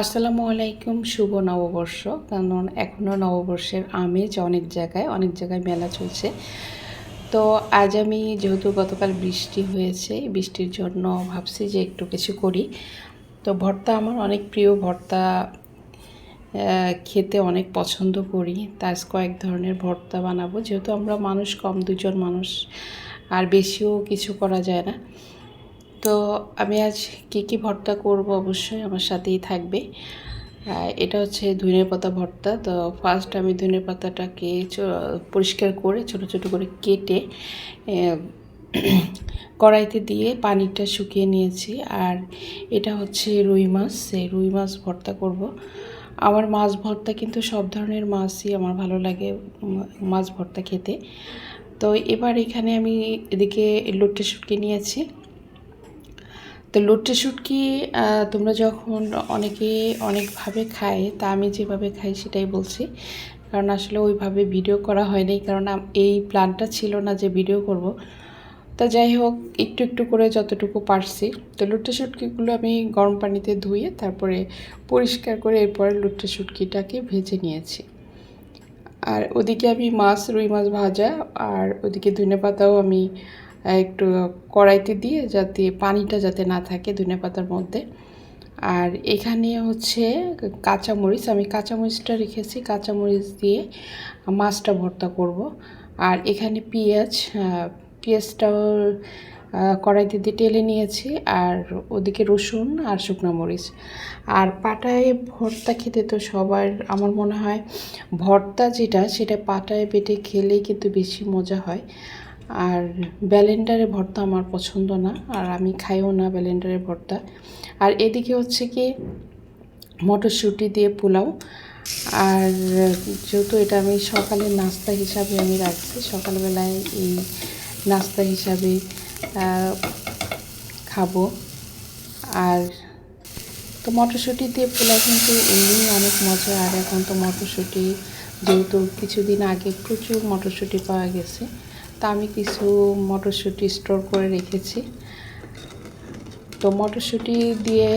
আসসালামু আলাইকুম, শুভ নববর্ষ। কারণ এখনও নববর্ষের আমেজ অনেক জায়গায় অনেক জায়গায় মেলা চলছে। তো আজ আমি যেহেতু গতকাল বৃষ্টি হয়েছে, বৃষ্টির জন্য ভাবছি যে একটু কিছু করি। তো ভর্তা আমার অনেক প্রিয় ভর্তা খেতে অনেক পছন্দ করি। তার কয়েক ধরনের ভর্তা বানাবো। যেহেতু আমরা মানুষ, কম দুজন মানুষ, আর বেশিও কিছু করা যায় না। তো আমি আজ কী কী ভর্তা করব অবশ্যই আমার সাথেই থাকবে। এটা হচ্ছে ধনে পাতা ভর্তা। তো ফার্স্ট আমি ধনে পাতাটাকে পরিষ্কার করে ছোট ছোট করে কেটে কড়াইতে দিয়ে পানিটা শুকিয়ে নিয়েছি। আর এটা হচ্ছে রুই মাছ, সেই রুই মাছ ভর্তা করব। আমার মাছ ভর্তা কিন্তু সব ধরনের মাছই আমার ভালো লাগে মাছ ভর্তা খেতে। তো এবার এখানে আমি এদিকে লোটে শুটকি নিয়েছি। তো লোটে শুটকি তোমরা যখন অনেকে অনেকভাবে খায়, তা আমি যেভাবে খাই সেটাই বলছি। কারণ আসলে ওইভাবে ভিডিও করা হয়নি কারণ এই প্ল্যানটা ছিল না যে ভিডিও করব। তা যাই হোক, একটু একটু করে যতটুকু পারছি। তো লুটে শুটকিগুলো আমি গরম পানিতে ধুয়ে, তারপরে পরিষ্কার করে এরপরে লুটে শুটকিটাকে ভেজে নিয়েছি। আর ওদিকে আমি মাছ, রুই মাছ ভাজা, আর ওদিকে ধনে পাতাও আমি একটু কড়াইতে দিয়ে যাতে পানিটা যাতে না থাকে ধনে পাতার মধ্যে। আর এখানে হচ্ছে কাঁচামরিচ, আমি কাঁচামরিচটা রেখেছি, কাঁচামরিচ দিয়ে মাছটা ভর্তা করব। আর এখানে পেঁয়াজ পেঁয়াজটাও কড়াইতে দিয়ে টেলে নিয়েছি, আর ওদিকে রসুন আর শুকনো মরিচ। আর পাটায় ভর্তা খেতে তো সবার, আমার মনে হয় ভর্তা যেটা, সেটা পাটায় বেটে খেলেই কিন্তু বেশি মজা হয়। আর ব্যালেন্ডারে ভর্তা আমার পছন্দ না, আর আমি খাইও না ব্যালেন্ডারের ভর্তা। আর এদিকে হচ্ছে কি, মটরশুঁটি দিয়ে পোলাও। আর যেহেতু এটা আমি সকালের নাস্তা হিসাবে আমি রাখছি, সকালবেলায় এই নাস্তা হিসাবে খাব। আর তো মটরশুঁটি দিয়ে পোলাও কিন্তু এমনি অনেক মজা। আর এখন তো মটরশুঁটি, যেহেতু কিছুদিন আগে প্রচুর মটরশুঁটি পাওয়া গেছে, তা আমি কিছু মটরশুঁটি স্টোর করে রেখেছি। তো মটরশুঁটি দিয়ে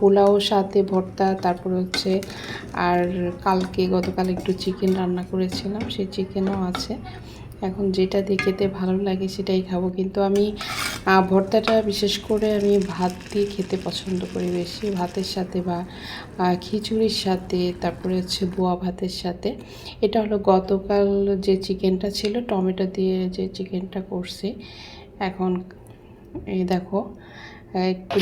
পোলাও, সাথে ভর্তা, তারপর হচ্ছে আর কালকে গতকাল একটু চিকেন রান্না করেছিলাম, সেই চিকেনও আছে। এখন যেটা দিয়ে খেতে ভালো লাগে সেটাই খাব। কিন্তু আমি ভর্তাটা বিশেষ করে আমি ভাত দিয়ে খেতে পছন্দ করি বেশি। ভাতের সাথে বা খিচুড়ির সাথে, তারপরে হচ্ছে বোয়া ভাতের সাথে। এটা হলো গতকাল যে চিকেনটা ছিল, টমেটো দিয়ে যে চিকেনটা করছি, এখন এই দেখো, একটু